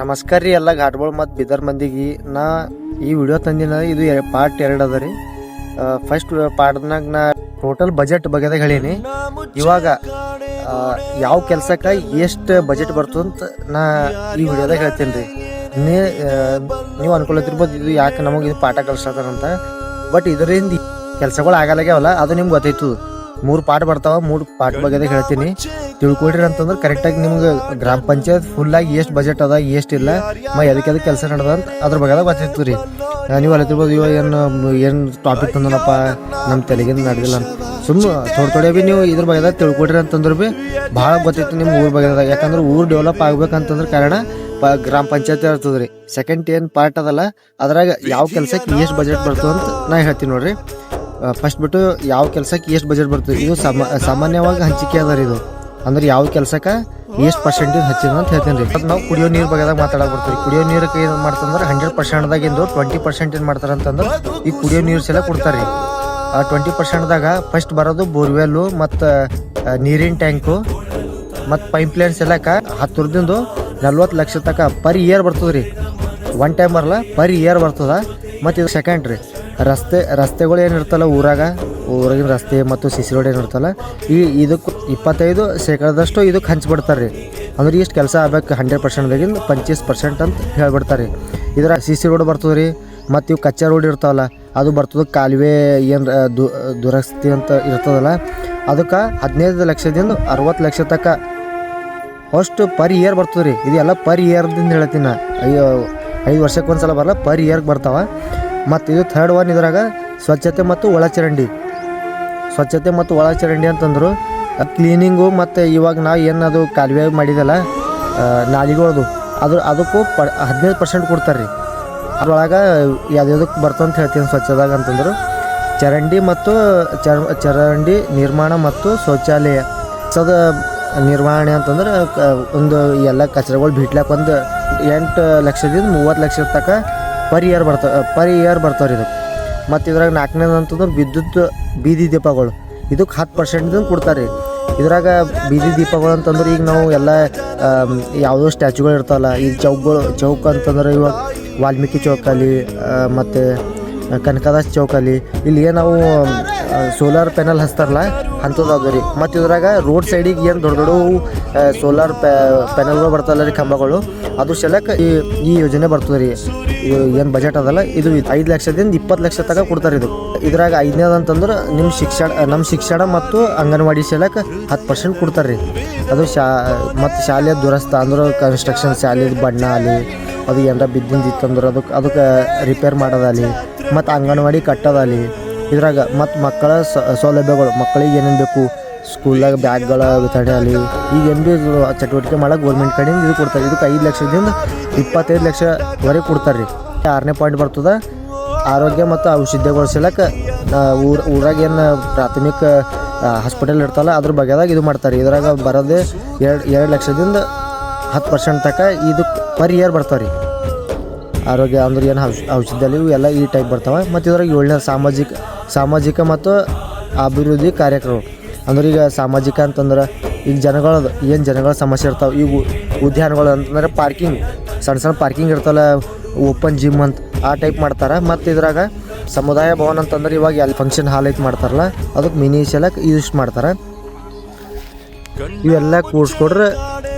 ನಮಸ್ಕಾರ ರೀ ಎಲ್ಲ ಘಾಟ್ಗಳು ಮತ್ತು ಬಿದರ್ ಮಂದಿಗೆ. ನಾ ಈ ವಿಡಿಯೋ ತಂದಿನ ಇದು ಪಾರ್ಟ್ ಎರಡು ಅದ ರೀ ಫಸ್ಟ್ ಪಾರ್ಟ್ನಾಗ ನಾ ಟೋಟಲ್ ಬಜೆಟ್ ಬಗ್ಗೆದಾಗ ಹೇಳೀನಿ. ಇವಾಗ ಯಾವ ಕೆಲ್ಸಕ್ಕೆ ಎಷ್ಟು ಬಜೆಟ್ ಬರ್ತದೆ ಅಂತ ನಾ ಈ ವಿಡಿಯೋದಾಗ ಹೇಳ್ತೀನಿ ರೀ ನೀ ನೀವು ಅನ್ಕೊಳತಿರ್ಬೋದು ಇದು ಯಾಕೆ ನಮಗೆ ಇದು ಪಾಠ ಕಲಿಸ್ತಾರಂತ ಬಟ್ ಇದರಿಂದ ಕೆಲಸಗಳು ಆಗಲಾಗ್ಯಾವಲ್ಲ, ಅದು ನಿಮ್ಗೆ ಗೊತ್ತಾಯ್ತು ಮೂರು ಪಾಠ ಬರ್ತಾವ, ಮೂರು ಪಾಠ ಬಗ್ಗೆದಾಗ ಹೇಳ್ತೀನಿ. ತಿಳ್ಕೊಳ್ರಿ ಅಂತಂದ್ರೆ ಕರೆಕ್ಟಾಗಿ ನಿಮ್ಗೆ ಗ್ರಾಮ ಪಂಚಾಯತ್ ಫುಲ್ಲಾಗಿ ಎಷ್ಟು ಬಜೆಟ್ ಅದ, ಎಷ್ಟು ಇಲ್ಲ. ಮ ಎದಕ್ಕೆ ಕೆಲಸ ನಡೆದ ಅಂತ ಅದ್ರ ಬಗ್ಗೆ ಗೊತ್ತಿತ್ತು ರೀ ನೀವು ಅಲ್ಲತಿರ್ಬೋದು ಇವಾಗ ಏನು ಏನು ಟಾಪಿಕ್ ತಂದನಪ್ಪ ನಮ್ಮ ತಲೆಗಿಂದ ನಡೆದಿಲ್ಲ ಅಂತ. ಸುಮ್ಮನೆ ಥೋಡೆ ಥೋಡೆ ಭೀ ನೀವು ಇದ್ರ ಬಗ್ಗೆ ತಿಳ್ಕೊಡ್ರಿ ಅಂತಂದ್ರೆ ಭೀ ಭಾಳ ಗೊತ್ತಿತ್ತು ನಿಮ್ಮ ಊರ ಬಗ್ಗೆ ಯಾಕಂದ್ರೆ ಊರು ಡೆವಲಪ್ ಆಗ್ಬೇಕಂತಂದ್ರೆ ಕಾರಣ ಪ, ಗ್ರಾಮ ಪಂಚಾಯತ್ ಇರ್ತದೆ ರೀ ಸೆಕೆಂಡ್ ಏನು ಪಾರ್ಟ್ ಅದಲ್ಲ, ಅದ್ರಾಗ ಯಾವ ಕೆಲಸಕ್ಕೆ ಎಷ್ಟು ಬಜೆಟ್ ಬರ್ತದೆ ಅಂತ ನಾ ಹೇಳ್ತೀನಿ ನೋಡ್ರಿ. ಫಸ್ಟ್ ಬಿಟ್ಟು ಯಾವ ಕೆಲಸಕ್ಕೆ ಎಷ್ಟು ಬಜೆಟ್ ಬರ್ತದೆ, ಇದು ಸಾಮ, ಸಾಮಾನ್ಯವಾಗಿ ಹಂಚಿಕೆ ಅದ ರೀ ಇದು. ಅಂದ್ರೆ ಯಾವ ಕೆಲಸಕ್ಕೆ ಎಷ್ಟು ಪರ್ಸೆಂಟೇಜ್ ಹಚ್ಚಿದ ಅಂತ ಹೇಳ್ತೀನಿ ರೀ. ನಾವು ಕುಡಿಯೋ ನೀರು ಬಗ್ಗೆ ಮಾತಾಡಕ್ ಬರ್ತೀವಿ. ಕುಡಿಯೋ ನೀರಕ್ಕೆ ಏನು ಮಾಡ್ತಂದ್ರೆ ಹಂಡ್ರೆಡ್ ಪರ್ಸೆಂಟ್ದಾಗಿಂದು ಟ್ವೆಂಟಿ ಪರ್ಸೆಂಟ್ ಏನು ಮಾಡ್ತಾರೆ ಅಂತಂದ್ರೆ ಈ ಕುಡಿಯೋ ನೀರು ಸಲ ಕೊಡ್ತಾರೆ ಆ ಟ್ವೆಂಟಿ ಪರ್ಸೆಂಟ್ದಾಗ ಫಸ್ಟ್ ಬರೋದು ಬೋರ್ವೆಲ್ಲು ಮತ್ತು ನೀರಿನ ಟ್ಯಾಂಕು ಮತ್ತು ಪೈಪ್ ಲೈನ್ಸ್ ಎಲ್ಲಕ ಹತ್ತರದಿಂದ ನಲ್ವತ್ತು ಲಕ್ಷ ತನಕ ಪರ್ ಇಯರ್ ಬರ್ತದೆ ರೀ. ಒನ್ ಟೈಮ್ ಬರಲ್ಲ ಪರ್ ಇಯರ್ ಬರ್ತದ. ಮತ್ತು ಇದು ಸೆಕೆಂಡ್ ರೀ. ರಸ್ತೆ, ರಸ್ತೆಗಳು ಏನಿರ್ತಲ್ಲ ಊರಾಗ? ಊರಾಗಿನ ರಸ್ತೆ ಮತ್ತು ಸಿ ಸಿ ರೋಡ್ ಏನಿರ್ತಲ್ಲ ಈ ಇದಕ್ಕೆ ಇಪ್ಪತ್ತೈದು ಶೇಕಡದಷ್ಟು ಇದಕ್ಕೆ ಹಂಚಿಬಿಡ್ತಾರೆ. ರೀ ಅಂದ್ರೆ ಇಷ್ಟು ಕೆಲಸ ಆಗ್ಬೇಕು, ಹಂಡ್ರೆಡ್ ಪರ್ಸೆಂಟ್ದಾಗಿಂದ ಪಂಚೀಸ್ ಪರ್ಸೆಂಟ್ ಅಂತ ಹೇಳ್ಬಿಡ್ತಾರೆ. ಇದ್ರ ಸಿ ಸಿ ರೋಡ್ ಬರ್ತದೆ ರೀ ಮತ್ತು ಇವು ಕಚ್ಚಾ ರೋಡ್ ಇರ್ತಾವಲ್ಲ, ಅದು ಬರ್ತದೆ ಕಾಲುವೆ ಏನು ದುರಸ್ತಿ ಅಂತ ಇರ್ತದಲ್ಲ, ಅದಕ್ಕೆ ಹದಿನೈದು ಲಕ್ಷದಿಂದ ಅರವತ್ತು ಲಕ್ಷ ತಕ್ಕ ಅಷ್ಟು ಪರ್ ಇಯರ್ ಬರ್ತದೆ ರೀ ಇದೆಲ್ಲ ಪರ್ ಇಯರ್ದಿಂದ ಹೇಳ್ತೀನಿ ನಾ. ಅಯ್ಯೋ, ಐದು ವರ್ಷಕ್ಕೆ ಒಂದ್ಸಲ ಬರಲ್ಲ ಪರ್ ಇಯರ್ಗೆ ಬರ್ತಾವ. ಮತ್ತು ಇದು ಥರ್ಡ್ ಒನ್ ಇದ್ರಾಗ ಸ್ವಚ್ಛತೆ ಮತ್ತು ಒಳಚರಂಡಿ. ಸ್ವಚ್ಛತೆ ಮತ್ತು ಒಳಚರಂಡಿ ಅಂತಂದ್ರು. ಕ್ಲೀನಿಂಗು ಮತ್ತು ಇವಾಗ ನಾವು ಏನದು ಕಾಲುವೆ ಮಾಡಿದಲ್ಲ ನಾಲಿಗಳದು. ಅದು ಅದಕ್ಕೂ ಪ, ಹದಿನೈದು ಪರ್ಸೆಂಟ್ ಕೊಡ್ತಾರೆ ರೀ ಅದ್ರೊಳಗೆ ಯಾವ್ದ್ಯಾವ್ದಕ್ಕೆ ಬರ್ತಂತ ಹೇಳ್ತೀನಿ ಸ್ವಚ್ಛದಾಗ ಅಂತಂದರು. ಚರಂಡಿ ಮತ್ತು ಚರ, ಚರಂಡಿ ನಿರ್ಮಾಣ ಮತ್ತು ಶೌಚಾಲಯ. ಸದ ನಿರ್ವಹಣೆ ಅಂತಂದ್ರೆ ಒಂದು ಎಲ್ಲ ಕಚರಗಳು ಬಿಟ್ಲಾಕ ಒಂದು ಎಂಟು ಲಕ್ಷದಿಂದ ಮೂವತ್ತು ಲಕ್ಷದ ತನಕ ಪರ್ ಇಯರ್ ಬರ್ತಾವೆ ಪರ್ ಇಯರ್ ಬರ್ತಾವ್ರಿ ಇದಕ್ಕೆ ಮತ್ತು ಇದ್ರಾಗ ನಾಲ್ಕನೇದು ಅಂತಂದ್ರೆ ವಿದ್ಯುತ್ ಬೀದಿ ದೀಪಗಳು. ಇದಕ್ಕೆ ಹತ್ತು ಪರ್ಸೆಂಟ್ದಿಂದ ಕೊಡ್ತಾರೆ. ಇದ್ರಾಗ ಬೀದಿ ದೀಪಗಳು ಅಂತಂದ್ರೆ ಈಗ ನಾವು ಎಲ್ಲ ಯಾವುದೋ ಸ್ಟ್ಯಾಚುಗಳು ಇರ್ತಾವಲ್ಲ, ಈ ಚೌಕ್ಗಳು, ಚೌಕ್ ಅಂತಂದ್ರೆ ಇವಾಗ ವಾಲ್ಮೀಕಿ ಚೌಕಲ್ಲಿ ಮತ್ತು ಕನಕದಾಸ್ ಚೌಕಲ್ಲಿ ಇಲ್ಲಿ ನಾವು ಸೋಲಾರ್ ಪ್ಯಾನಲ್ ಹಚ್ತಾರಲ್ಲ, ಅಂಥದ್ದು ಅದ ರೀ. ಮತ್ತು ಇದ್ರಾಗ ರೋಡ್ ಸೈಡಿಗೆ ಏನು ದೊಡ್ಡ ದೊಡ್ಡ ಸೋಲಾರ್ ಪ್ಯಾನಲ್ಗಳು ಬರ್ತಾವಲ್ಲ ರೀ ಕಂಬಗಳು, ಅದು ಸಲಕ ಈ ಈ ಯೋಜನೆ ಬರ್ತದೆ ರೀ. ಏನು ಬಜೆಟ್ ಅದಲ್ಲ, ಇದು ಐದು ಲಕ್ಷದಿಂದ ಇಪ್ಪತ್ತು ಲಕ್ಷ ತನಕ ಕೊಡ್ತಾರೆ ಇದು. ಇದ್ರಾಗ ಐದನೇದು ಅಂತಂದ್ರೆ ನಿಮ್ಮ ಶಿಕ್ಷಣ ನಮ್ಮ ಶಿಕ್ಷಣ ಮತ್ತು ಅಂಗನವಾಡಿ ಸಲಕ ಹತ್ತು ಪರ್ಸೆಂಟ್ ಕೊಡ್ತಾರೆ ರೀ. ಅದು ಶಾ, ಮತ್ತು ಶಾಲೆಯ ದುರಸ್ತ ಅಂದ್ರೆ ಕನ್ಸ್ಟ್ರಕ್ಷನ್ ಶಾಲೆದು ಬಣ್ಣ ಅಲ್ಲಿ ಅದು ಏನಾರ ಬಿದ್ದಿಂದಿತ್ತಂದ್ರೆ ಅದಕ್ಕೆ ಅದಕ್ಕೆ ರಿಪೇರ್ ಮಾಡೋದಾಲಿ ಮತ್ತು ಅಂಗನವಾಡಿ ಕಟ್ಟೋದಾಗಲಿ ಇದ್ರಾಗ ಮತ್ತು ಮಕ್ಕಳ ಸೌಲಭ್ಯಗಳು, ಮಕ್ಕಳಿಗೆ ಏನೇನು ಬೇಕು, ಸ್ಕೂಲ್ದಾಗ ಬ್ಯಾಗ್ಗಳ ವಿತರಣೆ ಆಗಲಿ, ಈಗ ಏನು ಭೀ ಚಟುವಟಿಕೆ ಮಾಡೋಕೆ ಗೌರ್ಮೆಂಟ್ ಕಡೆಯಿಂದ ಇದು ಕೊಡ್ತಾರೆ. ಇದಕ್ಕೆ ಐದು ಲಕ್ಷದಿಂದ ಇಪ್ಪತ್ತೈದು ಲಕ್ಷವರೆಗೆ ಕೊಡ್ತಾರೆ ರೀ ಆರನೇ ಪಾಯಿಂಟ್ ಬರ್ತದೆ. ಆರೋಗ್ಯ ಮತ್ತು ಔಷಧಿಗೊಳಿಸಲಕ್ಕ ಸಲಕ ಊರ, ಊರಾಗ ಏನು ಪ್ರಾಥಮಿಕ ಹಾಸ್ಪಿಟಲ್ ಇರ್ತಲ್ಲ ಅದ್ರ ಬಗ್ಗೆದಾಗ ಇದು ಮಾಡ್ತಾರೆ. ಇದ್ರಾಗ ಬರೋದೇ ಎರಡು ಎರಡು ಲಕ್ಷದಿಂದ ಹತ್ತು ಪರ್ಸೆಂಟ್ ತನಕ ಇದು ಪರ್ ಇಯರ್ ಬರ್ತಾವೆ ರೀ ಆರೋಗ್ಯ ಅಂದ್ರೆ ಏನು ಔಷಧಿಯಲ್ಲಿ ಇವು ಎಲ್ಲ ಈ ಟೈಪ್ ಬರ್ತಾವೆ. ಮತ್ತು ಇದ್ರಾಗ ಏಳನೇ ಸಾಮಾಜಿಕ ಸಾಮಾಜಿಕ ಮತ್ತು ಅಭಿವೃದ್ಧಿ ಕಾರ್ಯಕ್ರಮ. ಅಂದ್ರೆ ಈಗ ಸಾಮಾಜಿಕ ಅಂತಂದ್ರೆ ಈಗ ಜನಗಳ ಏನು ಜನಗಳ ಸಮಸ್ಯೆ ಇರ್ತಾವೆ, ಈಗ ಉದ್ಯಾನಗಳು ಅಂತಂದ್ರೆ ಪಾರ್ಕಿಂಗ್ ಸಣ್ಣ ಸಣ್ಣ ಪಾರ್ಕಿಂಗ್ ಇರ್ತಲ್ಲ ಓಪನ್ ಜಿಮ್ ಅಂತ ಆ ಟೈಪ್ ಮಾಡ್ತಾರೆ. ಮತ್ತು ಇದ್ರಾಗ ಸಮುದಾಯ ಭವನ ಅಂತಂದ್ರೆ ಇವಾಗ ಎಲ್ಲಿ ಫಂಕ್ಷನ್ ಹಾಲ್ ಐತೆ ಮಾಡ್ತಾರಲ್ಲ ಅದಕ್ಕೆ ಮಿನಿ ಸೆಲಕ್ ಯೂಸ್ ಮಾಡ್ತಾರೆ. ಇವೆಲ್ಲ ಕೂಡ್ಸ್ಕೊಡ್ರೆ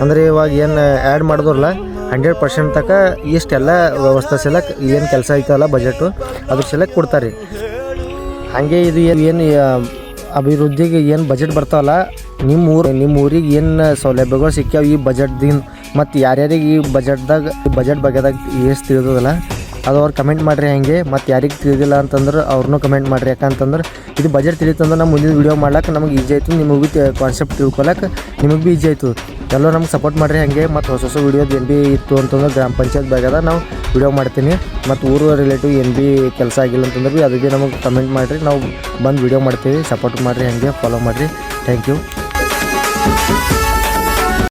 ಅಂದರೆ ಇವಾಗ ಏನು ಆ್ಯಡ್ ಮಾಡಿದ್ರಲ್ಲ ಹಂಡ್ರೆಡ್ ಪರ್ಸೆಂಟ್ ತನಕ ಇಷ್ಟೆಲ್ಲ ವ್ಯವಸ್ಥೆ ಸಲಕ್ ಏನು ಕೆಲಸ ಐತಲ್ಲ ಬಜೆಟು ಅದ್ರ ಸಲಕ್ ಕೊಡ್ತಾರೆ. ರೀ ಹಾಗೆ ಇದು ಏನು ಅಭಿವೃದ್ಧಿಗೆ ಏನು ಬಜೆಟ್ ಬರ್ತಾವಲ್ಲ ನಿಮ್ಮ ಊರು ನಿಮ್ಮ ಊರಿಗೆ ಏನು ಸೌಲಭ್ಯಗಳು ಸಿಕ್ಕ್ಯಾವ ಈ ಬಜೆಟ್ದಿಂದ ಮತ್ತು ಯಾರ್ಯಾರಿಗೆ ಈ ಬಜೆಟ್ದಾಗ ಬಜೆಟ್ ಬಗ್ಗೆದಾಗ ಎಷ್ಟು ತಿಳಿದದಲ್ಲ, ಅದು ಅವ್ರು ಕಮೆಂಟ್ ಮಾಡಿರಿ ಹಂಗೆ, ಮತ್ತು ಯಾರಿಗೆ ತಿಳಿದಿಲ್ಲ ಅಂತಂದ್ರೆ ಅವ್ರನ್ನೂ ಕಮೆಂಟ್ ಮಾಡಿರಿ. ಯಾಕಂತಂದ್ರೆ ಇದು ಬಜೆಟ್ ತಿಳಿತಂದ್ರೆ ನಮ್ಮ ಮುಂದಿನ ವೀಡಿಯೋ ಮಾಡ್ಲಿಕ್ಕೆ ನಮಗೆ ಈಜಿ ಆಯ್ತು, ನಿಮಗೆ ಭೀ ಕಾನ್ಸೆಪ್ಟ್ ತಿಳ್ಕೊಳಕ್ಕೆ ನಿಮಗೆ ಭೀ ಈಜಿ ಆಯಿತು. ಎಲ್ಲರೂ ನಮ್ಗೆ ಸಪೋರ್ಟ್ ಮಾಡಿರಿ ಹಾಗೆ. ಮತ್ತು ಹೊಸ ಹೊಸ ವೀಡಿಯೋದು ಏನು ಭೀ ಇತ್ತು ಅಂತಂದ್ರೆ ಗ್ರಾಮ ಪಂಚಾಯತ್ ಬ್ಯಾಗದ ನಾವು ವಿಡಿಯೋ ಮಾಡ್ತೀನಿ. ಮತ್ತು ಊರು ರಿಲೇಟಿವ್ ಏನು ಭೀ ಕೆಲಸ ಆಗಿಲ್ಲ ಅಂತಂದ್ರೆ ಭೀ ಅದು ಭೀ ನಮಗೆ ಕಮೆಂಟ್ ಮಾಡಿರಿ. ನಾವು ಬಂದು ವಿಡಿಯೋ ಮಾಡ್ತೀವಿ. ಸಪೋರ್ಟ್ ಮಾಡಿರಿ ಹಾಗೆ ಫಾಲೋ ಮಾಡಿರಿ. Thank you